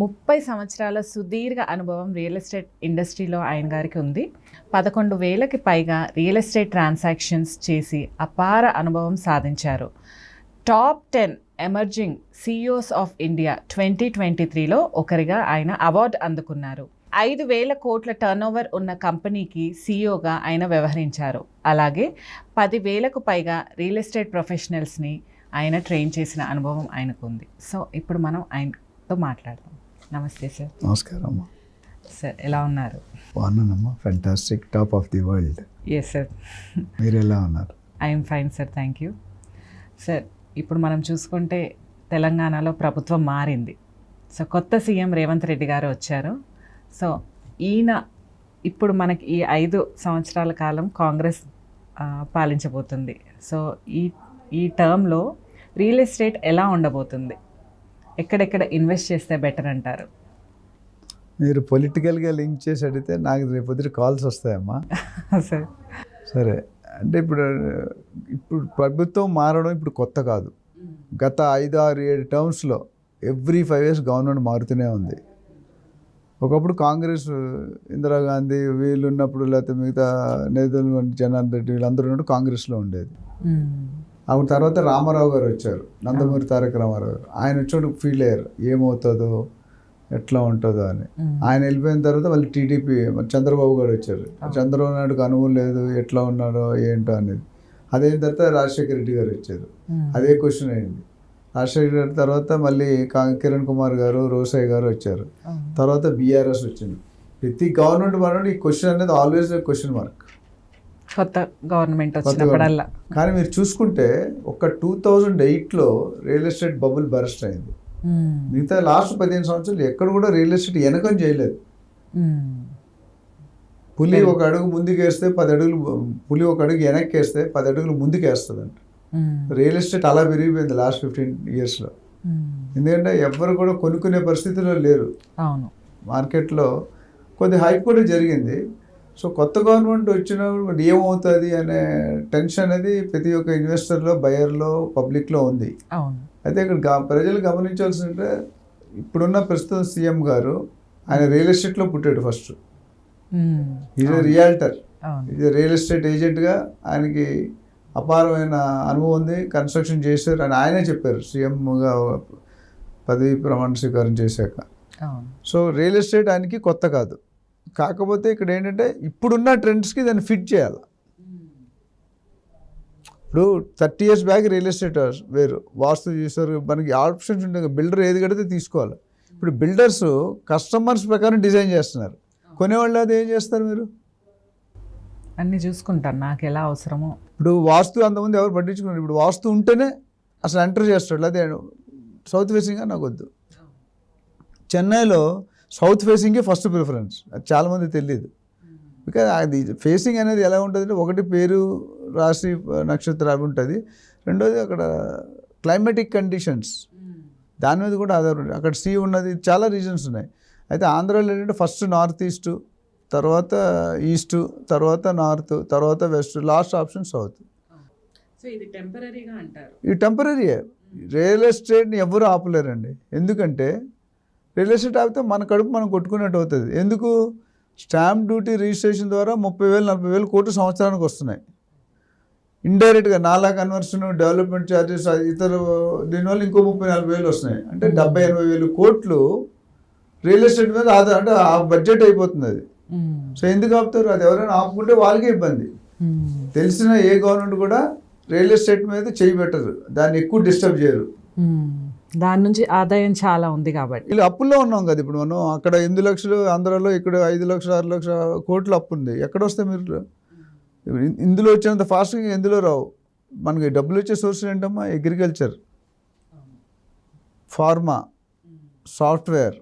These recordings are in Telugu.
ముప్పై సంవత్సరాల సుదీర్ఘ అనుభవం రియల్ ఎస్టేట్ ఇండస్ట్రీలో ఆయన గారికి ఉంది. పదకొండు వేలకి పైగా రియల్ ఎస్టేట్ ట్రాన్సాక్షన్స్ చేసి అపార అనుభవం సాధించారు. Top ten emerging CEOs of India twenty twenty త్రీలో ఒకరిగా ఆయన అవార్డు అందుకున్నారు. ఐదు వేల కోట్ల టర్నోవర్ ఉన్న కంపెనీకి సీఈఓగా ఆయన వ్యవహరించారు. అలాగే పదివేలకు పైగా రియల్ ఎస్టేట్ ప్రొఫెషనల్స్ని ఆయన ట్రైన్ చేసిన అనుభవం ఆయనకు ఉంది సో ఇప్పుడు మనం ఆయనతో మాట్లాడదాం. నమస్తే సార్. నమస్కారం అమ్మా. సార్ ఎలా ఉన్నారు? బాగున్నానమ్మా. Fantastic top of the world yes sir మీరు ఎలా ఉన్నారు? I'm fine sir thank you sir ఇప్పుడు మనం చూసుకుంటే తెలంగాణలో ప్రభుత్వం మారింది. సో కొత్త సీఎం రేవంత్ రెడ్డి గారు వచ్చారు. సో ఈయన ఇప్పుడు మనకి ఈ ఐదు సంవత్సరాల కాలం కాంగ్రెస్ పాలించబోతుంది. సో ఈ ఈ టర్మ్లో రియల్ ఎస్టేట్ ఎలా ఉండబోతుంది? ఎక్కడెక్కడ ఇన్వెస్ట్ చేస్తే బెటర్ అంటారు? మీరు పొలిటికల్గా లింక్ చేసి అడిగితే నాకు రేపొద్దు కాల్స్ వస్తాయమ్మా. సార్. సరే. అంటే ఇప్పుడు ఇప్పుడు ప్రభుత్వం మారడం ఇప్పుడు కొత్త కాదు. గత ఐదు ఆరు ఏడు టర్మ్స్లో ఎవ్రీ ఫైవ్ ఇయర్స్ గవర్నమెంట్ మారుతూనే ఉంది. ఒకప్పుడు కాంగ్రెస్ ఇందిరాగాంధీ వీళ్ళు ఉన్నప్పుడు లేకపోతే మిగతా నేతలు జనార్దన్ రెడ్డి వీళ్ళందరూ ఉన్నప్పుడు కాంగ్రెస్లో ఉండేది. అప్పుడు తర్వాత రామారావు గారు వచ్చారు. నందమూరి తారక రామారావు గారు. ఆయన వచ్చాడు ఫీల్ అయ్యారు. ఏమవుతుందో ఎట్లా ఉంటుందో అని. ఆయన వెళ్ళిపోయిన తర్వాత మళ్ళీ టీడీపీ చంద్రబాబు గారు వచ్చారు. చంద్రబాబు నాయుడుకు అనుభవం లేదు ఎట్లా ఉన్నారో ఏంటో అనేది. అదైన తర్వాత రాజశేఖర రెడ్డి గారు వచ్చారు. అదే క్వశ్చన్ అయింది. రాజశేఖర రెడ్డి తర్వాత మళ్ళీ కిరణ్ కుమార్ గారు రోసయ్య గారు వచ్చారు. తర్వాత బీఆర్ఎస్ వచ్చింది. ప్రతి గవర్నమెంట్ మారినప్పుడు ఈ క్వశ్చన్ అనేది ఆల్వేస్ క్వశ్చన్ మార్క్. కొత్త గవర్నమెంట్ వచ్చినప్పుడల్లా. కానీ మీరు చూసుకుంటే ఒక టూ థౌజండ్ ఎయిట్లో రియల్ ఎస్టేట్ బబుల్ బరస్ట్ అయింది. మిగతా లాస్ట్ పదిహేను సంవత్సరాలు ఎక్కడ కూడా రియల్ ఎస్టేట్ వెనకం చేయలేదు. పులి ఒక అడుగు ముందుకేస్తే పది అడుగులు పులి ఒక అడుగు వెనక్కి వేస్తే పది అడుగులు ముందుకేస్తుంది అంట మ్మ్. రియల్ ఎస్టేట్ అలా పెరిగిపోయింది లాస్ట్ ఫిఫ్టీన్ ఇయర్స్లో. ఎందుకంటే ఎవ్వరు కూడా కొనుక్కునే పరిస్థితిలో లేరు. అవును. మార్కెట్లో కొద్ది హైప్ కూడా జరిగింది. సో కొత్త గవర్నమెంట్ వచ్చినప్పుడు ఏమవుతుంది అనే టెన్షన్ అనేది ప్రతి ఒక్క ఇన్వెస్టర్లో బయర్లో పబ్లిక్లో ఉంది. అయితే ఇక్కడ ప్రజలు గమనించాల్సిందంటే ఇప్పుడున్న ప్రస్తుతం సీఎం గారు ఆయన రియల్ ఎస్టేట్లో పుట్టాడు ఫస్ట్. ఈజ్ రియాల్టర్ ఇది రియల్ ఎస్టేట్ ఏజెంట్గా ఆయనకి అపారమైన అనుభవం ఉంది కన్స్ట్రక్షన్ చేశారు అని ఆయనే చెప్పారు. సీఎంగా పదవి ప్రమాణ స్వీకారం చేశాక. సో రియల్ ఎస్టేట్ ఆయనకి కొత్త కాదు. కాకపోతే ఇక్కడ ఏంటంటే ఇప్పుడున్న ట్రెండ్స్కి దాన్ని ఫిట్ చేయాలి. ఇప్పుడు thirty years back real estate వేరు వాస్తు చూసారు మనకి ఆప్షన్స్ ఉంటాయి బిల్డర్ ఏది కడితే తీసుకోవాలి. ఇప్పుడు బిల్డర్స్ కస్టమర్స్ ప్రకారం డిజైన్ చేస్తున్నారు. కొనేవాళ్ళు అది ఏం చేస్తారు మీరు? అన్ని చూసుకుంటాను నాకు ఎలా అవసరమో. ఇప్పుడు వాస్తు అంతమంది ఎవరు పట్టించుకున్నారు ఇప్పుడు వాస్తు ఉంటేనే అసలు ఎంటర్ చేస్తాడు. అదే సౌత్ ఫేసింగ్గా నాకు వద్దు. చెన్నైలో సౌత్ ఫేసింగే ఫస్ట్ ప్రిఫరెన్స్. అది చాలామంది తెలియదు బికాజ్ అది ఫేసింగ్ అనేది ఎలా ఉంటుంది ఒకటి పేరు రాశి నక్షత్రం అవి ఉంటుంది. రెండోది అక్కడ క్లైమేటిక్ కండిషన్స్. దాని మీద కూడా ఆధారం ఉంది అక్కడ సీ ఉన్నది చాలా రీజన్స్ ఉన్నాయి. అయితే ఆంధ్రాలో ఏంటంటే ఫస్ట్ నార్త్ ఈస్ట్ తర్వాత ఈస్ట్ తర్వాత నార్త్ తర్వాత వెస్ట్ లాస్ట్ ఆప్షన్ సౌత్. ఈ టెంపరీ రియల్ ఎస్టేట్ని ఎవరు ఆపలేరండి. ఎందుకంటే రియల్ ఎస్టేట్ ఆపితే మన కడుపు మనం కొట్టుకున్నట్టు అవుతుంది. ఎందుకు? స్టాంప్ డ్యూటీ రిజిస్ట్రేషన్ ద్వారా ముప్పై వేలు నలభై వేలు కోట్లు సంవత్సరానికి వస్తున్నాయి. ఇండైరెక్ట్గా నాలా కన్వర్షన్ డెవలప్మెంట్ ఛార్జెస్ ఇతర దీనివల్ల ఇంకో ముప్పై నలభై వేలు వస్తున్నాయి. అంటే డెబ్బై ఎనభై వేలు కోట్లు రియల్ ఎస్టేట్ మీద ఆధార అంటే ఆ బడ్జెట్ అయిపోతుంది అది. సో ఎందుకు ఆపుతారు? అది ఎవరైనా ఆపుకుంటే వాళ్ళకే ఇబ్బంది. తెలిసిన ఏ గవర్నమెంట్ కూడా రియల్ ఎస్టేట్ మీద చేయి పెట్టరు దాన్ని ఎక్కువ డిస్టర్బ్ చేయరు. దాని నుంచి ఆదాయం చాలా ఉంది కాబట్టి. వీళ్ళు అప్పుల్లో ఉన్నాం కదా ఇప్పుడు మనం. అక్కడ ఎనిమిది లక్షలు ఆంధ్రాలో ఇక్కడ ఐదు లక్షలు ఆరు లక్షల కోట్లు అప్పు ఉంది. ఎక్కడ వస్తే మీరు? ఇందులో వచ్చినంత ఫాస్ట్గా ఎందులో రావు? మనకి డబ్బులు వచ్చే సోర్స్ ఏంటమ్మా? Agriculture pharma software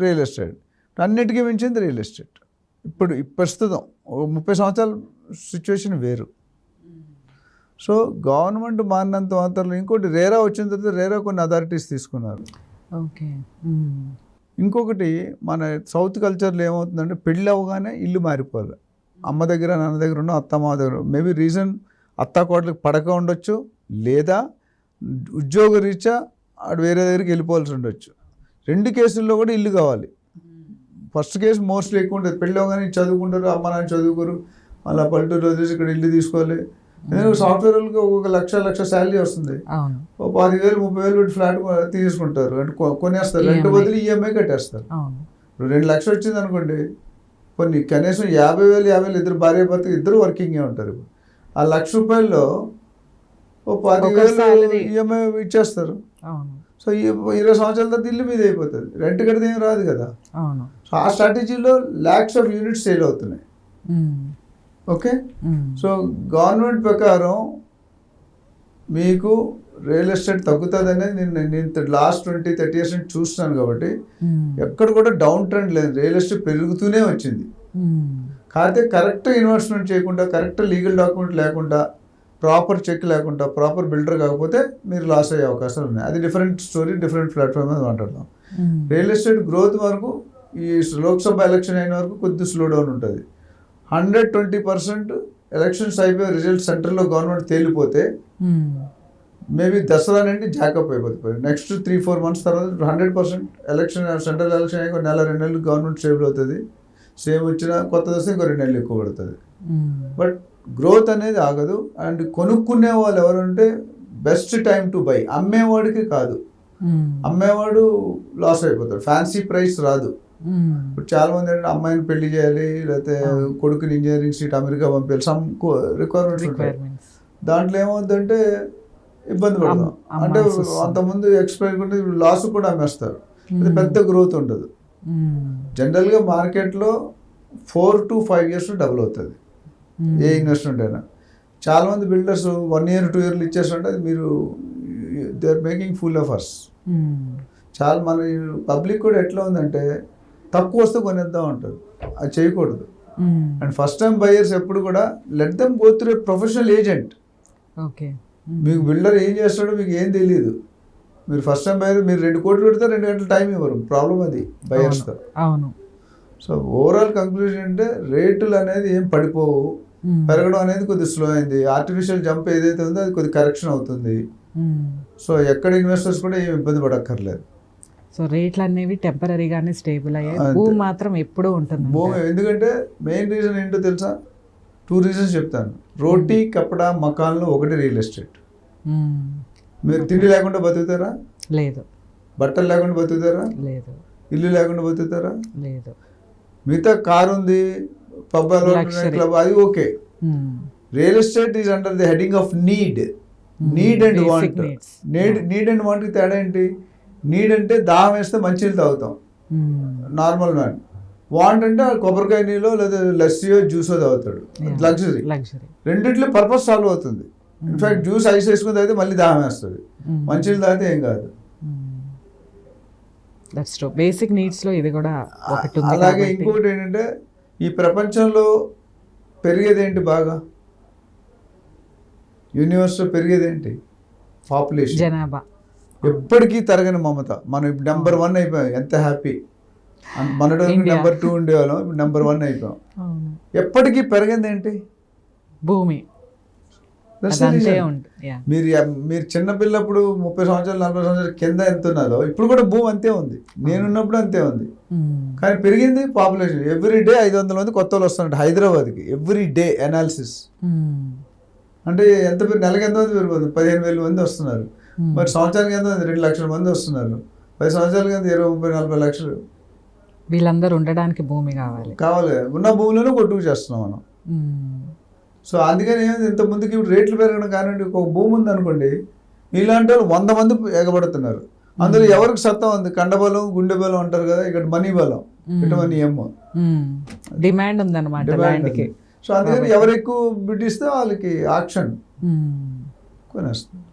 real estate అన్నిటికీ మించింది రియల్ ఎస్టేట్ ఇప్పుడు ప్రస్తుతం ఓ ముప్పై సంవత్సరాల సిచ్యువేషన్ వేరు. సో గవర్నమెంట్ మారినంత మాత్రం ఇంకోటి రేరా వచ్చిన తర్వాత రేరా కొన్ని అథారిటీస్ తీసుకున్నారు. ఓకే. ఇంకొకటి మన సౌత్ కల్చర్లో ఏమవుతుందంటే పెళ్ళి అవ్వగానే ఇల్లు మారిపోవాలి. అమ్మ దగ్గర నాన్న దగ్గర ఉన్న అత్త మామ దగ్గర మేబీ రీజన్ అత్త కోటలకు పడక ఉండొచ్చు లేదా ఉద్యోగ రీత్యా ఆడు వేరే దగ్గరికి వెళ్ళిపోవాల్సి ఉండొచ్చు. రెండు కేసుల్లో కూడా ఇల్లు కావాలి. ఫస్ట్ కేసు మోస్ట్లీ ఎక్కువ ఉంటుంది పెళ్ళి కానీ చదువుకుంటారు అమ్మ నాన్న చదువుకోరు మళ్ళీ పల్లెటూరు వదిలేసి ఇక్కడ ఇల్లు తీసుకోవాలి. ఎందుకంటే సాఫ్ట్వేర్ వాళ్ళకి ఒక్కొక్క లక్ష లక్ష శాలరీ వస్తుంది. ఓ పాతి వేలు ముప్పై వేలు పెట్టి ఫ్లాట్ తీసుకుంటారు. అంటే కొనేస్తారు. రెండు EMI. బదులు ఈఎంఐ కట్టేస్తారు. అవును. ఇప్పుడు రెండు లక్షలు వచ్చింది అనుకోండి కొన్ని కనీసం యాభై వేలు యాభై వేలు ఇద్దరు భార్య భర్త ఇద్దరు వర్కింగే ఉంటారు. ఆ లక్ష రూపాయల్లో ఓ ఒక వేలు. ఈఎంఐ ఇచ్చేస్తారు. సో ఈ ఇరవై సంవత్సరాల తర్వాత ఇల్లు మీద అయిపోతుంది. రెంట్ కడితే ఏం రాదు కదా. సో ఆ స్ట్రాటజీలో ల్యాక్స్ ఆఫ్ యూనిట్స్ సేల్ అవుతున్నాయి. ఉమ్, ఓకే? సో గవర్నమెంట్ ప్రకారం మీకు రియల్ ఎస్టేట్ తగ్గుతుంది అనేది నేను నేను లాస్ట్ ట్వంటీ థర్టీ ఇయర్స్ నుంచి చూస్తున్నాను కాబట్టి ఎక్కడ కూడా డౌన్ ట్రెండ్ లేదు. రియల్ ఎస్టేట్ పెరుగుతూనే వచ్చింది. కాకపోతే కరెక్ట్ ఇన్వెస్ట్మెంట్ చేయకుండా కరెక్ట్ లీగల్ డాక్యుమెంట్ లేకుండా ప్రాపర్ చెక్ లేకుండా ప్రాపర్ బిల్డర్ కాకపోతే మీరు లాస్ అయ్యే అవకాశాలు ఉన్నాయి. అది డిఫరెంట్ స్టోరీ డిఫరెంట్ ప్లాట్ఫామ్ మీద మాట్లాడదాం. రియల్ ఎస్టేట్ గ్రోత్ వరకు ఈ లోక్సభ ఎలక్షన్ అయిన వరకు కొద్ది స్లో డౌన్ ఉంటుంది. హండ్రెడ్ ట్వంటీ పర్సెంట్ ఎలక్షన్స్ అయిపోయి రిజల్ట్ సెంటర్లో గవర్నమెంట్ తేలిపోతే ఉమ్, మేబీ దసరా నుండి జాకప్ అయిపోతుంది నెక్స్ట్ త్రీ ఫోర్ మంత్స్ తర్వాత hundred percent election central election అయ్యాక నెల రెండు నెలలు గవర్నమెంట్ స్టేబుల్ అవుతుంది. సేమ్ వచ్చినా కొత్త వస్తే ఇంకో రెండు నెలలు ఎక్కువ పడుతుంది. ఉమ్, బట్ గ్రోత్ అనేది ఆగదు. అండ్ కొనుక్కునే వాళ్ళు ఎవరంటే బెస్ట్ టైం టు బై. అమ్మేవాడికి కాదు. ఉమ్, అమ్మేవాడు లాస్ అయిపోతాడు. ఫ్యాన్సీ ప్రైస్ రాదు. ఇప్పుడు చాలా మంది ఏంటంటే అమ్మాయిని పెళ్ళి చేయాలి లేకపోతే అవును. కొడుకుని ఇంజనీరింగ్ సీట్ అమెరికా పంపించాలి సమ్ రిక్వైర్మెంట్స్. దాంట్లో ఏమవుతుందంటే ఇబ్బంది పడతాం. అంటే. అంతకుముందు ఎక్స్పైర్ కూడా లాస్ కూడా అమ్మేస్తారు. అది ఉమ్, పెద్ద గ్రోత్ ఉండదు. జనరల్గా మార్కెట్లో four to five years double అవుతుంది. ఏ ఇన్వెస్ట్మెంట్ అయినా. చాలా మంది బిల్డర్స్ వన్ ఇయర్ టూ ఇయర్లు ఇచ్చేస్తుంటే అది మీరు they are making fool of us um, చాలా మన పబ్లిక్ కూడా ఎట్లా ఉందంటే తక్కువ వస్తే కొనేద్దాం అంటారు. అది చేయకూడదు. అండ్ ఫస్ట్ టైం బయర్స్ ఎప్పుడు కూడా let them go through professional agent okay మీకు బిల్డర్ ఏం చేస్తాడో మీకు ఏం తెలియదు మీరు ఫస్ట్ టైం బయర్ మీరు రెండు కోట్లు పెడితే రెండు గంటల టైం ఇవ్వరు. ప్రాబ్లం అది బయర్స్తో అవును. సో ఓవరాల్ కంక్లూజన్ అంటే రేటులు అనేది ఏం పడిపోవు. ఉమ్, పెరగడం అనేది కొద్దిగా స్లో అయింది. ఆర్టిఫిషియల్ జంప్ ఏదైతే ఉందో అది కొద్దిగా కరెక్షన్ అవుతుంది. సో ఎక్కడ ఇన్వెస్టర్స్ కూడా ఏం ఇబ్బంది పడక్కర్లేదు. సో రేట్లు అనేవి టెంపరీగానే స్టేబుల్ అయ్యాయి. భూమి మాత్రం ఎప్పుడూ ఉంటుంది. భూమి ఎందుకంటే మెయిన్ రీజన్ ఏంటో తెలుసా? టూ రీజన్స్ చెప్తాను. రోటీ కప్పడా మకాన్లు ఒకటి రియల్ ఎస్టేట్. మీరు తిండి లేకుండా బతుకుతారా? లేదు. బట్టలు లేకుండా బతుకుతారా? లేదు. ఇల్లు లేకుండా బతుకుతారా? లేదు. మిగతా కార్ ఉంది పబ్. క్లబ్ అది okay. Real estate is under the heading of need. Need and want. Need need and వాంట్కి తేడా ఏంటి? నీడ్ అంటే దాహం వేస్తే మంచినీళ్ళు తాగుతాం. ఉమ్, నార్మల్ మ్యాన్. వాంట్ అంటే కొబ్బరికాయ నీళ్ళు లేదా లస్సీయో జ్యూసో తాగుతాడు. లగ్జరీ. లగ్జరీ. రెండిట్లో పర్పస్ సాల్వ్ అవుతుంది. ఇన్ఫాక్ట్ జ్యూస్ ఐస్ వేసుకుని తాగితే మళ్ళీ దాహం వేస్తుంది. ఉమ్, మంచినీళ్ళు తాగితే ఏం కాదు. దట్స్ ట్రూ బేసిక్ నీడ్స్లో ఇది కూడా ఒకటి అలాగే. ఇంకోటి ఏంటంటే ఈ ప్రపంచంలో పెరిగేది ఏంటి బాగా? యూనివర్స్లో పెరిగేది ఏంటి పాపులేషన్ జనాభా. ఎప్పటికీ తరగని మమత. మనం ఇప్పుడు నెంబర్ వన్ అయిపోయాం. ఎంత హ్యాపీ మన. నెంబర్ టూ ఉండేవాళ్ళం. ఇప్పుడు నెంబర్ వన్ అయిపోయాం. ఎప్పటికీ పెరిగింది ఏంటి? భూమి. మీరు మీరు చిన్నపిల్లప్పుడు ముప్పై సంవత్సరాలు నలభై సంవత్సరాల కింద ఎంత ఉన్నదో ఇప్పుడు కూడా భూమి అంతే ఉంది. నేనున్నప్పుడు అంతే ఉంది. కానీ పెరిగింది పాపులేషన్ ఎవ్రీ డే ఐదు వందల మంది కొత్త వాళ్ళు వస్తున్నారు హైదరాబాద్కి. ఎవ్రీ డే అనాలిసిస్ అంటే ఎంత పెరి నెలకి ఎంత మంది పెరిగిపోతుంది? పదిహేను వేల మంది వస్తున్నారు. మరి సంవత్సరానికి ఎంత రెండు లక్షల మంది వస్తున్నారు. పది సంవత్సరాలకి ఎంత ఇరవై ముప్పై నలభై లక్షలు. వీళ్ళందరూ ఉండడానికి భూమి కావాలి. కావాలి. కదా. ఉన్న భూములను కొట్టుకు చేస్తున్నాం మనం. ఉమ్, సో అందుకని ఏమైంది? ఇంత ముందుకి ఇప్పుడు రేట్లు పెరగడం కానివ్వండి ఒక భూమి ఉంది అనుకోండి ఇలాంటి వాళ్ళు వంద మంది ఎగబడుతున్నారు అందులో ఎవరికి సత్తా ఉంది? కండబలం గుండె బలం అంటారు కదా ఇక్కడ మనీ బలం. ఇటు మనీ ఉమ్. డిమాండ్ ఉందన్నమాట. సో అందుకని ఎవరు ఎక్కువ బిడ్డిస్తే వాళ్ళకి ఆక్షన్ ఉమ్. కొనేస్తారు